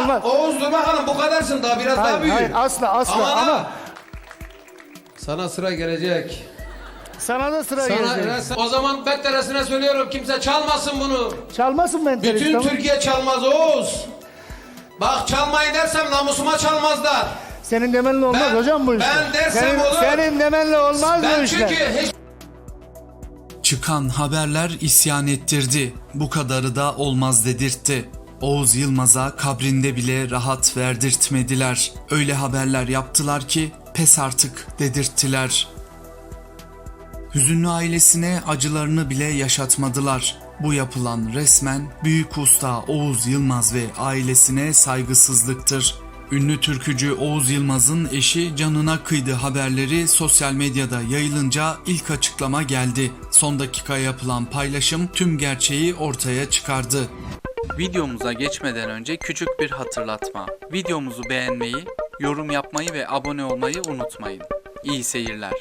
olmaz. Oğuz dur bakalım bu kadarsın daha biraz daha Hayır, büyü. hayır asla asla Ama, ama, sana sıra gelecek. sana da sıra Sana, gelecek. o zaman betteresine söylüyorum kimse çalmasın bunu. Çalmasın mentalist Bütün tamam. Türkiye çalmaz Oğuz. Bak çalmayı dersem namusuma çalmazlar. Senin demenle olmaz Ben- hocam bu işler. ben dersem senin, olur. Senin demenle olmaz bu Ben işler. çünkü hiç Çıkan haberler isyan ettirdi. Bu kadarı da olmaz dedirtti. Oğuz Yılmaz'a kabrinde bile rahat verdirtmediler. Öyle haberler yaptılar ki pes artık dedirttiler. Hüzünlü ailesine acılarını bile yaşatmadılar. Bu yapılan resmen büyük usta Oğuz Yılmaz ve ailesine saygısızlıktır. Ünlü türkücü Oğuz Yılmaz'ın eşi canına kıydı haberleri sosyal medyada yayılınca ilk açıklama geldi. Son dakika yapılan paylaşım tüm gerçeği ortaya çıkardı. Videomuza geçmeden önce küçük bir hatırlatma. Videomuzu beğenmeyi, yorum yapmayı ve abone olmayı unutmayın. İyi seyirler.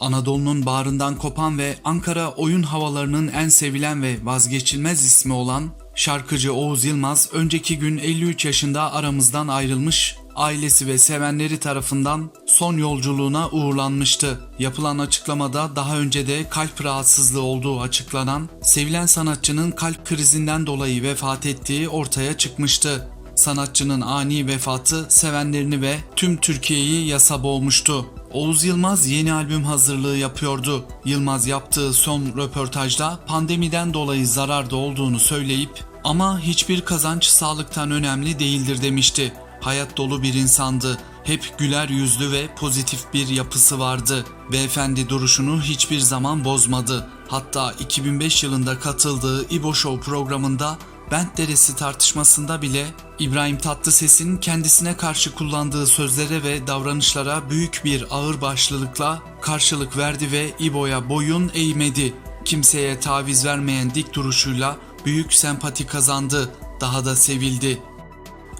Anadolu'nun bağrından kopan ve Ankara oyun havalarının en sevilen ve vazgeçilmez ismi olan şarkıcı Oğuz Yılmaz önceki gün 53 yaşında aramızdan ayrılmış, ailesi ve sevenleri tarafından son yolculuğuna uğurlanmıştı. Yapılan açıklamada daha önce de kalp rahatsızlığı olduğu açıklanan, sevilen sanatçının kalp krizinden dolayı vefat ettiği ortaya çıkmıştı. Sanatçının ani vefatı sevenlerini ve tüm Türkiye'yi yasa boğmuştu. Oğuz Yılmaz yeni albüm hazırlığı yapıyordu. Yılmaz yaptığı son röportajda pandemiden dolayı zararda olduğunu söyleyip ama hiçbir kazanç sağlıktan önemli değildir demişti. Hayat dolu bir insandı. Hep güler yüzlü ve pozitif bir yapısı vardı. Beyefendi duruşunu hiçbir zaman bozmadı. Hatta 2005 yılında katıldığı İbo Show programında Bent Deresi tartışmasında bile İbrahim Tatlıses'in kendisine karşı kullandığı sözlere ve davranışlara büyük bir ağırbaşlılıkla karşılık verdi ve İbo'ya boyun eğmedi. Kimseye taviz vermeyen dik duruşuyla büyük sempati kazandı, daha da sevildi.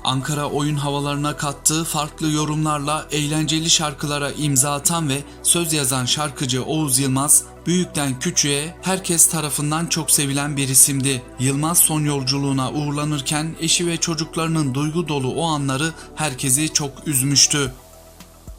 Ankara oyun havalarına kattığı farklı yorumlarla eğlenceli şarkılara imza atan ve söz yazan şarkıcı Oğuz Yılmaz, büyükten küçüğe herkes tarafından çok sevilen bir isimdi. Yılmaz son yolculuğuna uğurlanırken eşi ve çocuklarının duygu dolu o anları herkesi çok üzmüştü.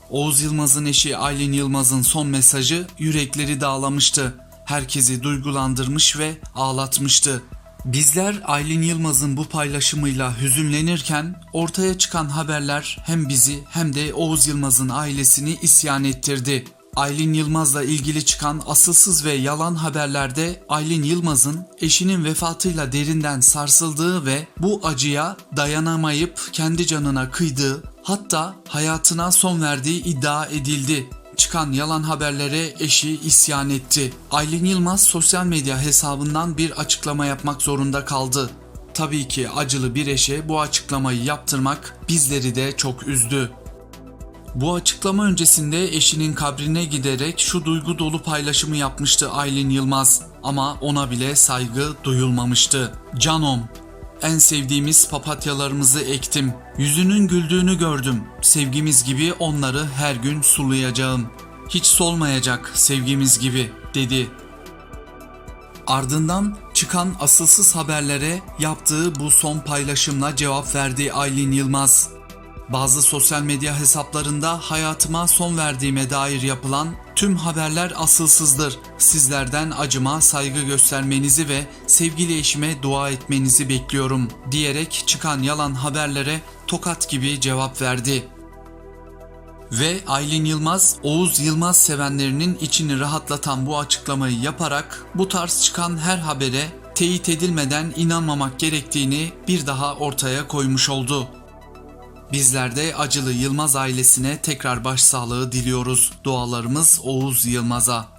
Oğuz Yılmaz'ın eşi Aylin Yılmaz'ın son mesajı yürekleri dağlamıştı. Herkesi duygulandırmış ve ağlatmıştı. Bizler Aylin Yılmaz'ın bu paylaşımıyla hüzünlenirken ortaya çıkan haberler hem bizi hem de Oğuz Yılmaz'ın ailesini isyan ettirdi. Aylin Yılmaz'la ilgili çıkan asılsız ve yalan haberlerde Aylin Yılmaz'ın eşinin vefatıyla derinden sarsıldığı ve bu acıya dayanamayıp kendi canına kıydığı hatta hayatına son verdiği iddia edildi. Çıkan yalan haberlere eşi isyan etti. Aylin Yılmaz sosyal medya hesabından bir açıklama yapmak zorunda kaldı. Tabii ki acılı bir eşe bu açıklamayı yaptırmak bizleri de çok üzdü. Bu açıklama öncesinde eşinin kabrine giderek şu duygu dolu paylaşımı yapmıştı Aylin Yılmaz ama ona bile saygı duyulmamıştı. Canom, en sevdiğimiz papatyalarımızı ektim. Yüzünün güldüğünü gördüm. Sevgimiz gibi onları her gün sulayacağım. Hiç solmayacak sevgimiz gibi dedi. Ardından çıkan asılsız haberlere yaptığı bu son paylaşımla cevap verdi Aylin Yılmaz. Bazı sosyal medya hesaplarında hayatıma son verdiğime dair yapılan tüm haberler asılsızdır. Sizlerden acıma saygı göstermenizi ve sevgili eşime dua etmenizi bekliyorum diyerek çıkan yalan haberlere tokat gibi cevap verdi. Ve Aylin Yılmaz, Oğuz Yılmaz sevenlerinin içini rahatlatan bu açıklamayı yaparak bu tarz çıkan her habere teyit edilmeden inanmamak gerektiğini bir daha ortaya koymuş oldu. Bizler de acılı Yılmaz ailesine tekrar başsağlığı diliyoruz. Dualarımız Oğuz Yılmaz'a.